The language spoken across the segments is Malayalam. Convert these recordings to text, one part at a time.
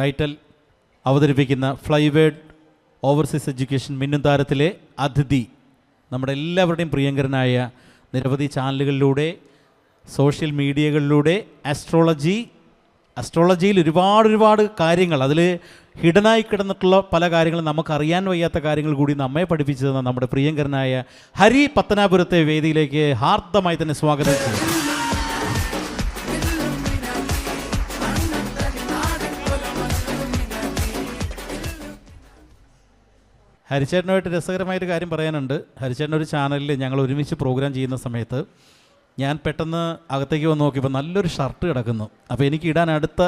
റൈറ്റൽ അവതരിപ്പിക്കുന്ന ഫ്ലൈവേഡ് ഓവർസീസ് എഡ്യൂക്കേഷൻ മിന്നും താരത്തിലെ അതിഥി നമ്മുടെ എല്ലാവരുടെയും പ്രിയങ്കരനായ നിരവധി ചാനലുകളിലൂടെ സോഷ്യൽ മീഡിയകളിലൂടെ ആസ്ട്രോളജി അസ്ട്രോളജിയിൽ ഒരുപാട് ഒരുപാട് കാര്യങ്ങൾ അതിൽ ഹിഡനായി കിടന്നിട്ടുള്ള പല കാര്യങ്ങളും നമുക്കറിയാൻ വയ്യാത്ത കാര്യങ്ങൾ കൂടി നമ്മെ പഠിപ്പിച്ചു തന്ന നമ്മുടെ പ്രിയങ്കരനായ ഹരി പത്തനാപുരത്തെ വേദിയിലേക്ക് ഹാർദമായി തന്നെ സ്വാഗതം ചെയ്യുന്നു. ഹരിച്ചേട്ടനുമായിട്ട് രസകരമായൊരു കാര്യം പറയാനുണ്ട്. ഹരിച്ചേട്ടൻ ഒരു ചാനലിൽ ഞങ്ങൾ ഒരുമിച്ച് പ്രോഗ്രാം ചെയ്യുന്ന സമയത്ത് ഞാൻ പെട്ടെന്ന് അകത്തേക്ക് വന്ന് നോക്കിയപ്പോൾ നല്ലൊരു ഷർട്ട് കിടക്കുന്നു. അപ്പോൾ എനിക്ക് ഇടാൻ അടുത്ത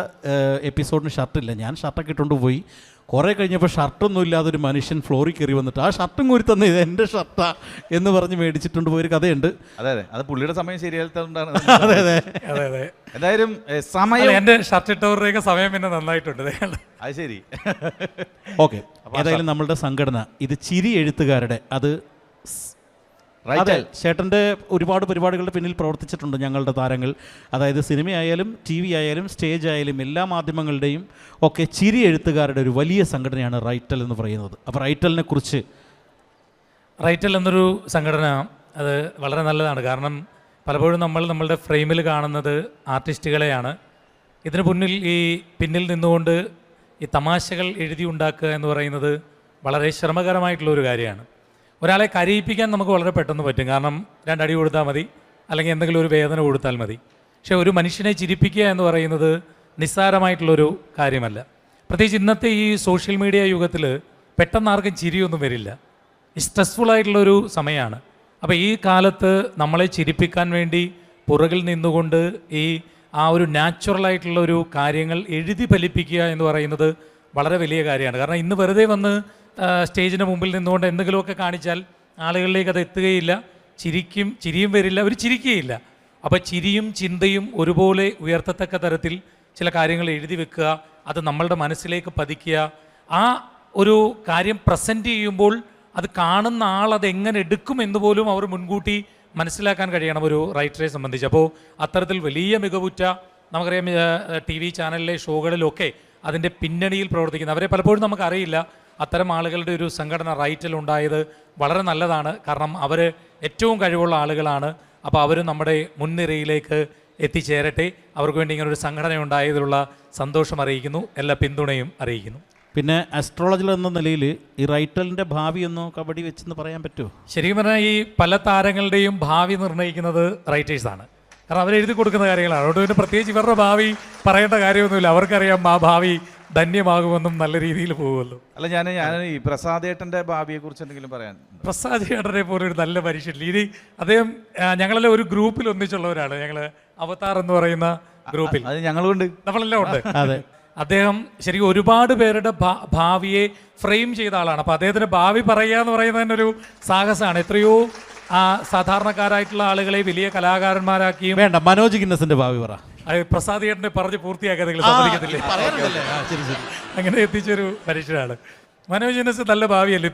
എപ്പിസോഡിന് ഷർട്ടില്ല ഞാൻ ഷർട്ടൊക്കെ ഇട്ടുകൊണ്ട് പോയി. കുറേ കഴിഞ്ഞപ്പോൾ ഷർട്ടൊന്നും ഇല്ലാതെ ഒരു മനുഷ്യൻ ഫ്ലോറിൽ കയറി വന്നിട്ട് ആ ഷർട്ടും കൂരി തന്നെ ഇത് എന്റെ ഷർട്ടാ എന്ന് പറഞ്ഞ് മേടിച്ചിട്ടുണ്ട് പോയൊരു കഥയുണ്ട്. അതെ അതെ. അത് പുള്ളിയുടെ സമയം ശരിയായതുകൊണ്ടാണ്. അതെ അതെ. അതെ അതെ. എന്തായാലും സമയം എന്റെ ഷർട്ട് ഇട്ടവരുടെയൊക്കെ സമയം പിന്നെ നന്നായിട്ടുണ്ട്. അത് ശരി. ഓക്കെ. ഏതായാലും നമ്മളുടെ സംഘടന ഇത് ചിരി എഴുത്തുകാരുടെ അത് അതെ ചേട്ടന്റെ ഒരുപാട് പരിപാടികളുടെ പിന്നിൽ പ്രവർത്തിച്ചിട്ടുണ്ട് ഞങ്ങളുടെ താരങ്ങൾ. അതായത് സിനിമയായാലും ടി വി ആയാലും സ്റ്റേജ് ആയാലും എല്ലാ മാധ്യമങ്ങളുടെയും ഒക്കെ ചിരി എഴുത്തുകാരുടെ ഒരു വലിയ സംഘടനയാണ് റൈറ്റൽ എന്ന് പറയുന്നത്. അപ്പോൾ റൈറ്റലിനെ കുറിച്ച് റൈറ്റൽ എന്നൊരു സംഘടന അത് വളരെ നല്ലതാണ്. കാരണം പലപ്പോഴും നമ്മൾ നമ്മളുടെ ഫ്രെയിമിൽ കാണുന്നത് ആർട്ടിസ്റ്റുകളെയാണ്. ഇതിന് മുന്നിൽ ഈ പിന്നിൽ നിന്നുകൊണ്ട് ഈ തമാശകൾ എഴുതി ഉണ്ടാക്കുക എന്ന് പറയുന്നത് വളരെ ശ്രമകരമായിട്ടുള്ള ഒരു കാര്യമാണ്. ഒരാളെ കരയിപ്പിക്കാൻ നമുക്ക് വളരെ പെട്ടെന്ന് പറ്റും. കാരണം രണ്ടടി കൊടുത്താൽ മതി അല്ലെങ്കിൽ എന്തെങ്കിലും ഒരു വേദന കൊടുത്താൽ മതി. പക്ഷേ ഒരു മനുഷ്യനെ ചിരിപ്പിക്കുക എന്ന് പറയുന്നത് നിസ്സാരമായിട്ടുള്ളൊരു കാര്യമല്ല. പ്രത്യേകിച്ച് ഇന്നത്തെ ഈ സോഷ്യൽ മീഡിയ യുഗത്തിൽ പെട്ടെന്ന് ആർക്കും ചിരിയൊന്നും വരില്ല. സ്ട്രെസ്ഫുൾ ആയിട്ടുള്ളൊരു സമയമാണ്. അപ്പോൾ ഈ കാലത്ത് നമ്മളെ ചിരിപ്പിക്കാൻ വേണ്ടി പുറകിൽ നിന്നുകൊണ്ട് ഈ ആ ഒരു നാച്ചുറലായിട്ടുള്ള ഒരു കാര്യങ്ങൾ എഴുതി ഫലിപ്പിക്കുക എന്ന് പറയുന്നത് വളരെ വലിയ കാര്യമാണ്. കാരണം ഇന്ന് വെറുതെ വന്ന് സ്റ്റേജിന് മുമ്പിൽ നിന്നുകൊണ്ട് എന്തെങ്കിലുമൊക്കെ കാണിച്ചാൽ ആളുകളിലേക്ക് അത് എത്തുകയില്ല. ചിരിക്കും ചിരിയും വരില്ല അവർ ചിരിക്കുകയില്ല. അപ്പോൾ ചിരിയും ചിന്തയും ഒരുപോലെ ഉയർത്തത്തക്ക തരത്തിൽ ചില കാര്യങ്ങൾ എഴുതി വെക്കുക അത് നമ്മളുടെ മനസ്സിലേക്ക് പതിക്കുക. ആ ഒരു കാര്യം പ്രസന്റ് ചെയ്യുമ്പോൾ അത് കാണുന്ന ആൾ അത് എങ്ങനെ എടുക്കും എന്ന് പോലും അവർ മുൻകൂട്ടി മനസ്സിലാക്കാൻ കഴിയണം ഒരു റൈറ്ററെ സംബന്ധിച്ച്. അപ്പോൾ അത്തരത്തിൽ വലിയ മികവുറ്റ നമുക്കറിയാം ടി വി ചാനലിലെ ഷോകളിലൊക്കെ അതിന്റെ പിന്നണിയിൽ പ്രവർത്തിക്കുന്ന അവരെ പലപ്പോഴും നമുക്കറിയില്ല അത്തരം ആളുകളുടെ ഒരു സംഘടന റൈറ്റിൽ ഉണ്ടായത് വളരെ നല്ലതാണ്. കാരണം അവർ ഏറ്റവും കഴിവുള്ള ആളുകളാണ്. അപ്പോൾ അവർ നമ്മുടെ മുൻനിരയിലേക്ക് എത്തിച്ചേരട്ടെ. അവർക്ക് വേണ്ടി ഇങ്ങനൊരു സംഘടന ഉണ്ടായതിലുള്ള സന്തോഷം അറിയിക്കുന്നു. എല്ലാ പിന്തുണയും അറിയിക്കുന്നു. പിന്നെ അസ്ട്രോളജർ എന്ന നിലയിൽ ഈ റൈറ്റലിന്റെ ഭാവി ഒന്നും കബഡി വെച്ചെന്ന് പറയാൻ പറ്റുമോ? ശരിക്കും പറഞ്ഞാൽ ഈ പല താരങ്ങളുടെയും ഭാവി നിർണയിക്കുന്നത് റൈറ്റേഴ്സാണ് കാരണം അവരെഴുതി കൊടുക്കുന്ന കാര്യങ്ങളാണ്. അതുകൊണ്ട് പിന്നെ പ്രത്യേകിച്ച് ഇവരുടെ ഭാവി പറയേണ്ട കാര്യമൊന്നുമില്ല. അവർക്കറിയാം ആ ഭാവി ധന്യമാകുമെന്നും നല്ല രീതിയിൽ പോകുമല്ലോ. അല്ല ഞാൻ ഞാൻ ഈ പ്രസാദേട്ടന്റെ ഭാവിയെ കുറിച്ച് എന്തെങ്കിലും പറയാൻ പ്രസാദ് ഏട്ടനെ പോലെ ഒരു നല്ല മനുഷ്യൻ ഇനി അദ്ദേഹം ഞങ്ങളെല്ലാം ഒരു ഗ്രൂപ്പിൽ ഒന്നിച്ചുള്ളവരാണ്. ഞങ്ങൾ അവതാർ എന്ന് പറയുന്ന ഗ്രൂപ്പിൽ. അത് ഞങ്ങളുണ്ട് നമ്മളെല്ലാം ഉണ്ട്. അതെ. അദ്ദേഹം ശരിക്കും ഒരുപാട് പേരുടെ ഭാ- ഭാവിയെ ഫ്രെയിം ചെയ്ത ആളാണ്. അപ്പോൾ അദ്ദേഹത്തിന് ഭാവി പറയുക എന്ന് പറയുന്നത് തന്നെ ഒരു സാഹസമാണ്. എത്രയോ ആ, സാധാരണക്കാരായിട്ടുള്ള ആളുകളെ വലിയ കലാകാരന്മാരാക്കിയും വേണ്ട മനോജ് ഗിന്നസിന്റെ ഭാവി പറ. അത് പ്രസാദ് ചേട്ടനെ പറഞ്ഞ് പൂർത്തിയാക്കാതെ സമ്മതിക്കത്തില്ലേ? പറയാനല്ലേ ആ ശരി ശരി. അങ്ങനെ എത്തിച്ചൊരു മനുഷ്യനാണ്. മനോജ് ഗിന്നസ് നല്ല ഭാവിയല്ലേ?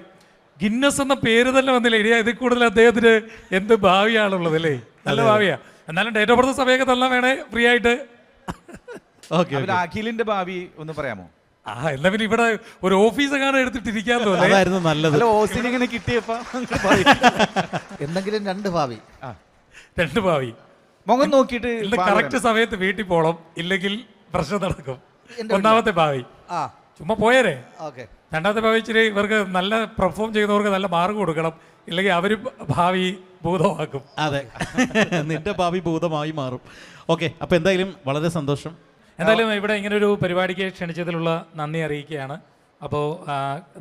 ഗിന്നസ് എന്ന പേര് തന്നെ വന്നില്ല? ഇനി ഇതിൽ കൂടുതൽ അദ്ദേഹത്തിന് എന്ത് ഭാവിയാണുള്ളത് അല്ലേ? നല്ല ഭാവിയാ. എന്നാലും ഡേറ്റ് ഓഫ് ബർത്ത് സമയമൊക്കെ തന്നെ വേണേ ഫ്രീ ആയിട്ട്. അഖിലിന്റെ ഭാവി ഒന്ന് പറയാമോ? ആ എന്നാ പിന്നെ ഇവിടെ ഒരു ഓഫീസ് കാണാൻ എടുത്തിട്ടിരിക്കാൻ തോന്നുന്നു അതായിരുന്നു നല്ലത്. ഇങ്ങനെ കിട്ടിയപ്പോ എന്തെങ്കിലും രണ്ട് ഭാവി. രണ്ട് ഭാവി. മുഖം നോക്കിയിട്ട് കറക്റ്റ് സമയത്ത് വീട്ടിൽ പോകണം ഇല്ലെങ്കിൽ പ്രശ്നം നടക്കും. ഒന്നാമത്തെ ഭാവി. ആ. ചുമ്മാ പോയരെ. ഓക്കെ. രണ്ടാമത്തെ ഭാവി ഇച്ചിരി ഇവർക്ക് നല്ല പെർഫോം ചെയ്യുന്നവർക്ക് നല്ല മാർക്ക് കൊടുക്കണം. ഇല്ലെങ്കിൽ അവർ ഭാവി ഭൂതമാക്കും. അതെ. നിന്റെ ഭാവി ഭൂതമായി മാറും. ഓക്കെ അപ്പോൾ എന്തായാലും വളരെ സന്തോഷം. എന്തായാലും ഇവിടെ ഇങ്ങനെ ഒരു പരിപാടിക്ക് ക്ഷണിച്ചതിലുള്ള നന്ദി അറിയിക്കുകയാണ്. അപ്പോൾ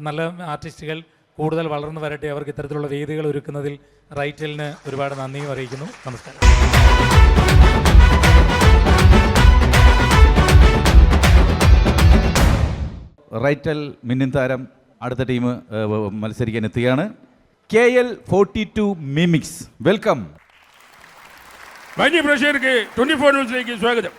നല്ല ആർട്ടിസ്റ്റുകൾ കൂടുതൽ വളർന്നു വരട്ടെ അവർക്ക് ഇത്തരത്തിലുള്ള വേദികൾ ഒരുക്കുന്നതിൽ റൈറ്റലിന് ഒരുപാട് നന്ദിയും അറിയിക്കുന്നു. നമസ്കാരം. റൈറ്റൽ മിന്നിൻ താരം അടുത്ത ടീം മത്സരിക്കാൻ എത്തുകയാണ്. K L forty two mimics. Welcome. മാന്യ പ്രേക്ഷകർക്ക് ട്വന്റി ഫോർ ന്യൂസിലേക്ക് സ്വാഗതം.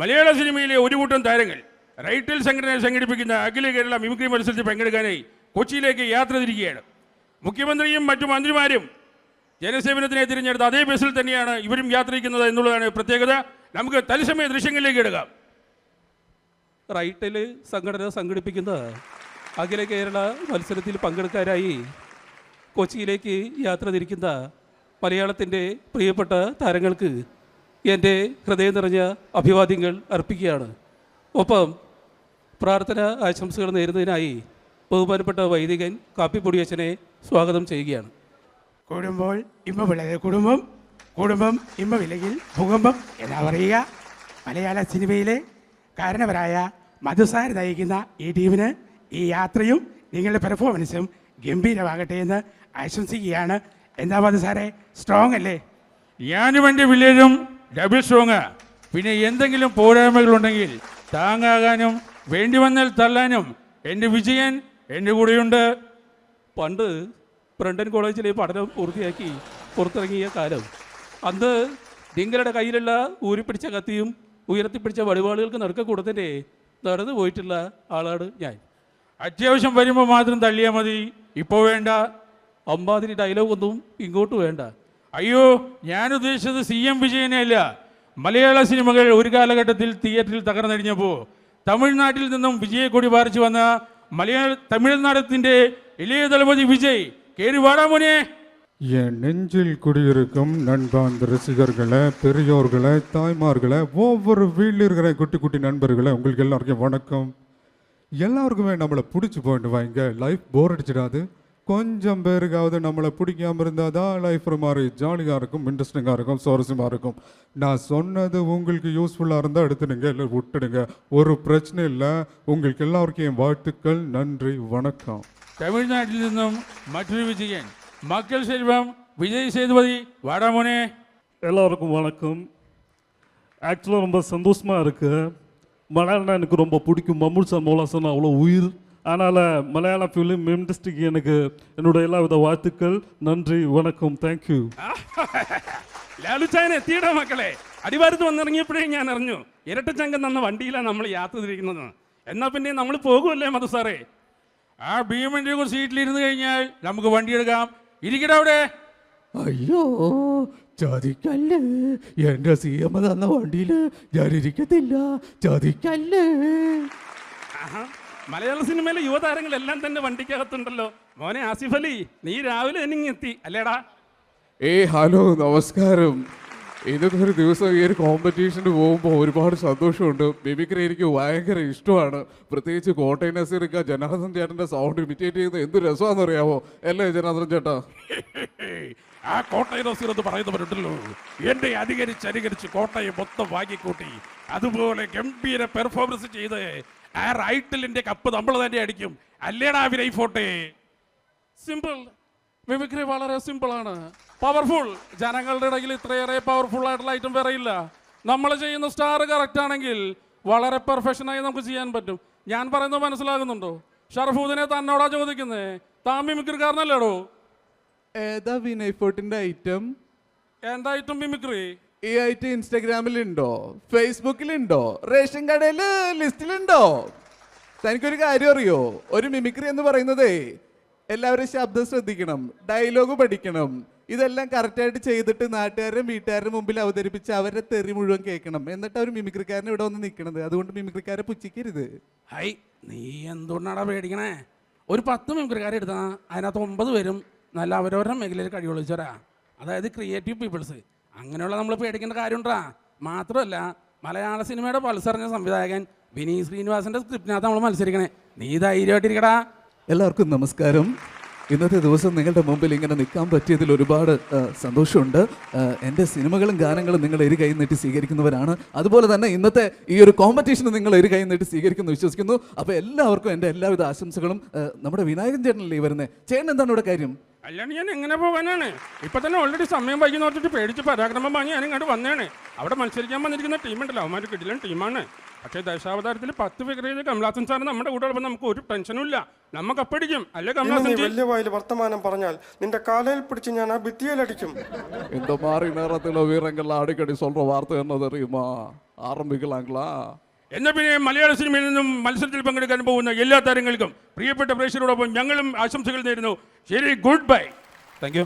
മലയാള സിനിമയിലെ ഒരു കൂട്ടം താരങ്ങൾ. റൈറ്റൽ സംഘടന സംഘടിപ്പിക്കുന്ന അഖില കേരള മിമിക്രി മത്സരത്തിൽ പങ്കെടുക്കാനായി കൊച്ചിയിലേക്ക് യാത്ര തിരിക്കുകയാണ്. മുഖ്യമന്ത്രിയും മറ്റു മന്ത്രിമാരും ജനസേവനത്തിനെ തിരഞ്ഞെടുത്ത അതേ ബസ്സിൽ തന്നെയാണ് ഇവരും യാത്രിക്കുന്നത് എന്നുള്ളതാണ് പ്രത്യേകത. നമുക്ക് തത്സമയ ദൃശ്യങ്ങളിലേക്ക് എടുക്കാം റൈറ്റൽ സംഘടന സംഘടിപ്പിക്കുന്ന അഖില കേരള മത്സരത്തിൽ പങ്കെടുക്കാനായി കൊച്ചിയിലേക്ക് യാത്ര തിരിക്കുന്ന മലയാളത്തിന്റെ പ്രിയപ്പെട്ട താരങ്ങൾക്ക് എന്റെ ഹൃദയം നിറഞ്ഞ അഭിവാദ്യങ്ങൾ അർപ്പിക്കുകയാണ്. ഒപ്പം പ്രാർത്ഥന ആശംസകൾ നേരുന്നതിനായി ബഹുമാനപ്പെട്ട വൈദികൻ കാപ്പിപ്പൊടിയച്ഛനെ സ്വാഗതം ചെയ്യുകയാണ്. കൂടുമ്പോൾ ഇമ്മ വിളകൾ കുടുംബം കുടുംബം ഇമ്മ വിലയിൽ ഭൂകമ്പം എന്നാ പറയുക. മലയാള സിനിമയിലെ കാരണവരായ മധുസാർ നയിക്കുന്ന ഈ ടീമിന് ഈ യാത്രയും നിങ്ങളുടെ പെർഫോമൻസും ഗംഭീരമാകട്ടെ എന്ന് ആശംസിക്കുകയാണ്. എന്താ മധുസാറെ? സ്ട്രോങ് അല്ലേ? ഞാനും എന്റെ വില്ലേജും ഡബിൾ സ്ട്രോങ്. പിന്നെ എന്തെങ്കിലും പോരായ്മകളുണ്ടെങ്കിൽ താങ്ങാകാനും വേണ്ടി വന്നാൽ തള്ളാനും എന്റെ വിജയൻ എന്റെ കൂടെയുണ്ട്. പണ്ട് ബ്രണ്ടൻ കോളേജിലെ പഠനം പൂർത്തിയാക്കി പുറത്തിറങ്ങിയ കാലം. അന്ന് നിങ്ങളുടെ കയ്യിലുള്ള ഊരിപ്പിടിച്ച കത്തിയും ഉയർത്തിപ്പിടിച്ച വടിവാളുകൾക്ക് നറുക്ക കൂടത്തിന്റെ നടന്നു പോയിട്ടുള്ള ആളാണ് ഞാൻ. അത്യാവശ്യം വരുമ്പോൾ മാത്രം തള്ളിയാൽ മതി. ഇപ്പോൾ വേണ്ട. അമ്പാതിരി ഡയലോഗൊന്നും ഇങ്ങോട്ട് വേണ്ട. അയ്യോ ഞാൻ ഉദ്ദേശിച്ചത് സി എം വിജയനെ അല്ല മലയാള സിനിമകൾ ഒരു കാലഘട്ടത്തിൽ തിയേറ്ററിൽ തകർന്നടിഞ്ഞപ്പോൾ തമിഴ്നാട്ടിൽ നിന്നും വിജയക്കൊടി പാറിച്ചു വന്ന മലയാള തമിഴ്നാടത്തിൻ്റെ ഇളയ തലപതി വിജയ് കേറി വാടാമോനെ என் நெஞ்சில் குடியிருக்கும் நண்பாந்த ரசிகர்களே பெரியோர்களே தாய்மார்களே ஒவ்வொரு வீட்டில் இருக்கிற குட்டி குட்டி நண்பர்களே உங்களுக்கு எல்லாருக்கும் வணக்கம் எல்லாருக்குமே நம்மளை பிடிச்சி போயிட்டு வாங்க லைஃப் போர் அடிச்சிடாது கொஞ்சம் பேருக்காவது நம்மளை பிடிக்காமல் இருந்தால் தான் லைஃப் ஒரு மாதிரி ஜாலியாக இருக்கும் இன்ட்ரெஸ்டிங்காக இருக்கும் சுவாரஸ்யமாக இருக்கும். நான் சொன்னது உங்களுக்கு யூஸ்ஃபுல்லாக இருந்தால் எடுத்துடுங்க இல்லை விட்டுடுங்க. ஒரு பிரச்சனை இல்லை. உங்களுக்கு எல்லாருக்கும் என் வாழ்த்துக்கள் நன்றி வணக்கம். தமிழ்நாட்டில் இருந்தும் மற்றொரு விஜயன் மக்கள் செல்வம் விஜய் சேதுபதி வடமுனே. எல்லோருக்கும் வணக்கம். ஆக்சுவலாக ரொம்ப சந்தோஷமாக இருக்குது மலர்னா எனக்கு ரொம்ப பிடிக்கும். மம்முல் சார் மோலா அவ்வளோ உயிர். அதனால் மலையாள ஃபிலிம் இண்டஸ்ட்ரிக்கு எனக்கு என்னோட எல்லா வித வாழ்த்துக்கள் நன்றி வணக்கம் தேங்க்யூ ലാലുച്ചായൻ എത്തിയിട മക്കളെ അടിവാരത്ത് വന്നിറങ്ങിയപ്പോഴേ ഞാൻ അറിഞ്ഞു ഇരട്ടച്ചങ്കം തന്ന വണ്ടിയിലാണ് നമ്മൾ യാത്ര തിരിക്കുന്നത് എന്നാൽ പിന്നെ നമ്മൾ പോകുമല്ലേ മധു സാറേ ആ ഭീമൻ്റെ ഒരു സീറ്റിലിരുന്ന് കഴിഞ്ഞാൽ നമുക്ക് വണ്ടി എടുക്കാം ഇരിക്കട്ടെ അവിടെ അയ്യോ ചതിക്കല്ലേ എന്റെ സി എം തന്ന വണ്ടിയിൽ ഞാൻ ഇരിക്കത്തില്ല ചതിക്കല്ലേ ആഹാ. മലയാള സിനിമയിലെ യുവതാരങ്ങളെല്ലാം തന്നെ വണ്ടിക്കകത്തുണ്ടല്ലോ. മോനെ ആസിഫ് അലി നീ രാവിലെ തന്നെ എത്തി. അല്ലേടാ? ഏ ഹലോ നമസ്കാരം. ഇന്നത്തെ ഒരു ദിവസം ഈ ഒരു കോമ്പറ്റീഷന് പോകുമ്പോൾ ഒരുപാട് സന്തോഷമുണ്ട്. മിമിക്രി എനിക്ക് ഭയങ്കര ഇഷ്ടമാണ്. പ്രത്യേകിച്ച് കോട്ടയം നസീറിക്ക ജനാർദ്ദൻ ചേട്ടന്റെ സൗണ്ട് ഇമിറ്റേറ്റ് ചെയ്യുന്നത് എന്ത് രസമാണെന്ന് അറിയാമോ അല്ലേ ജനാർദ്ദൻ ചേട്ടാ? ആ കോട്ടയം നസീർ എന്ന് പറയുന്നവരുണ്ടല്ലോ. എന്റെ അധികരിച്ച് അനുകരിച്ച് കോട്ടയം മൊത്തം വാങ്ങിക്കൂട്ടി. അതുപോലെ ഗംഭീര പെർഫോമൻസ് ചെയ്ത് ആ റൈറ്റിലിന്റെ കപ്പ് നമ്മൾ തന്നെ അടിക്കും. അല്ലേടാ വിനയ് ഫോട്ടെ സിമ്പിൾ മിമിക്രി വളരെ സിമ്പിളാണ് പവർഫുൾ ജനങ്ങളുടെ ഇടയിൽ ഇത്രയേറെ പവർഫുൾ ആയിട്ടുള്ള ഐറ്റം വേറെ ഇല്ല. നമ്മൾ ചെയ്യുന്ന സ്റ്റാർ കറക്റ്റ് ആണെങ്കിൽ വളരെ പെർഫെക്ഷനായി നമുക്ക് ചെയ്യാൻ പറ്റും. ഞാൻ പറയുന്നത് മനസ്സിലാകുന്നുണ്ടോ? ഷർഫൂദിനെ തന്നോടാ ചോദിക്കുന്നേ. താൻ മിമിക്രിക്കാരനല്ലേടോ ഏതാ വിനയ് ഫോട്ടിന്റെ ഐറ്റം എന്താ ഐറ്റം മിമിക്രി ഈ ഐറ്റം ഇൻസ്റ്റാഗ്രാമിലുണ്ടോ ഫേസ്ബുക്കിലുണ്ടോ റേഷൻ കടയിൽ ലിസ്റ്റിലുണ്ടോ? തനിക്കൊരു കാര്യം അറിയോ? ഒരു മിമിക്രി എന്ന് പറയുന്നതേ എല്ലാവരും ശബ്ദം ശ്രദ്ധിക്കണം ഡയലോഗ് പഠിക്കണം. ഇതെല്ലാം കറക്റ്റായിട്ട് ചെയ്തിട്ട് നാട്ടുകാരും വീട്ടുകാരുടെ മുമ്പിൽ അവതരിപ്പിച്ച് അവരുടെ തെറി മുഴുവൻ കേൾക്കണം. എന്നിട്ട് അവർ മിമിക്രിക്കാരൻ ഇവിടെ വന്ന് നിൽക്കണത്. അതുകൊണ്ട് മിമിക്രിക്കാരെ പുച്ഛിക്കരുത്. ഹൈ നീ എന്തുകൊണ്ടാടാ പേടിക്കണേ? ഒരു പത്ത് മിമിക്രിക്കാരെ എടുത്താൽ അതിനകത്ത് ഒമ്പത് പേരും നല്ല അവരവരുടെ മേഖലയിൽ കഴിവുള്ളവരാ അതായത് ക്രിയേറ്റീവ് പീപ്പിൾസ് അങ്ങനെയുള്ള നമ്മൾ പേടിക്കേണ്ട കാര്യമുണ്ടാ. മാത്രമല്ല മലയാള സിനിമയുടെ പൾസറിഞ്ഞ സംവിധായകൻ വിനീത് ശ്രീനിവാസന്റെ സ്ക്രിപ്റ്റിനകത്ത് നമ്മൾ മത്സരിക്കണേ. നീ ധൈര്യമായിട്ടിരിക്കടാ. എല്ലാവർക്കും നമസ്കാരം. ഇന്നത്തെ ദിവസം നിങ്ങളുടെ മുമ്പിൽ ഇങ്ങനെ നിൽക്കാൻ പറ്റിയതിൽ ഒരുപാട് സന്തോഷമുണ്ട്. എന്റെ സിനിമകളും ഗാനങ്ങളും നിങ്ങൾ ഒരു കൈ നീട്ടി സ്വീകരിക്കുന്നവരാണ്. അതുപോലെ തന്നെ ഇന്നത്തെ ഈ ഒരു കോമ്പറ്റീഷന് നിങ്ങൾ ഒരു കൈ നീട്ടി സ്വീകരിക്കുന്നു വിശ്വസിക്കുന്നു. അപ്പോൾ എല്ലാവർക്കും എന്റെ എല്ലാവിധ ആശംസകളും. നമ്മുടെ വിനായകൻ ചേട്ടനല്ലേ വരുന്നത് ചേട്ടൻ എന്താണ് ഇവിടെ കാര്യം? അല്ലാണ്ട് ഞാൻ എങ്ങനെ പോകാനാണ് ഇപ്പൊ തന്നെ ഓൾറെഡി സമയം വൈകി നോക്കിയിട്ട് പേടിച്ച് പരാക്രമം വാങ്ങി ഞാൻ ഇങ്ങോട്ട് വന്നതാണ് അവിടെ മത്സരിക്കാൻ വന്നിരിക്കുന്ന ടീമുണ്ടല്ലോ അവന്മാർ കിടിലൻ ടീമാണ് പക്ഷേ ദശാവതാരത്തിൽ പത്ത് ഫിഗർ ചെയ്ത് കമലാസൻ സാർ നമ്മുടെ കൂടെ ഉള്ളപ്പോൾ നമുക്ക് ഒരു ടെൻഷനും ഇല്ല നമുക്ക് അപ്പടിക്കും അല്ലേ ഇന്ന് കമലാസൻ നീ ജി? വലിയ വായിൽ വർത്തമാനം പറഞ്ഞാൽ നിന്റെ കാലയിൽ പിടിച്ച് ഞാൻ ആ ഭിത്തിയിലടിക്കും இந்த மாதிரி நேரத்தில் வீரங்கள் அடிக்கடி சொல்கிற வார்த்தை என்ன தெரியுமா ஆரம்பிக்கலாங்களா എന്നാ പിന്നെ മലയാള സിനിമയിൽ നിന്നും മത്സരത്തിൽ പങ്കെടുക്കാൻ പോകുന്ന എല്ലാ താരങ്ങൾക്കും പ്രിയപ്പെട്ട പ്രേക്ഷകരോടൊപ്പം ഞങ്ങളും ആശംസകൾ നേരുന്നു. ശരി ഗുഡ് ബൈ താങ്ക് യു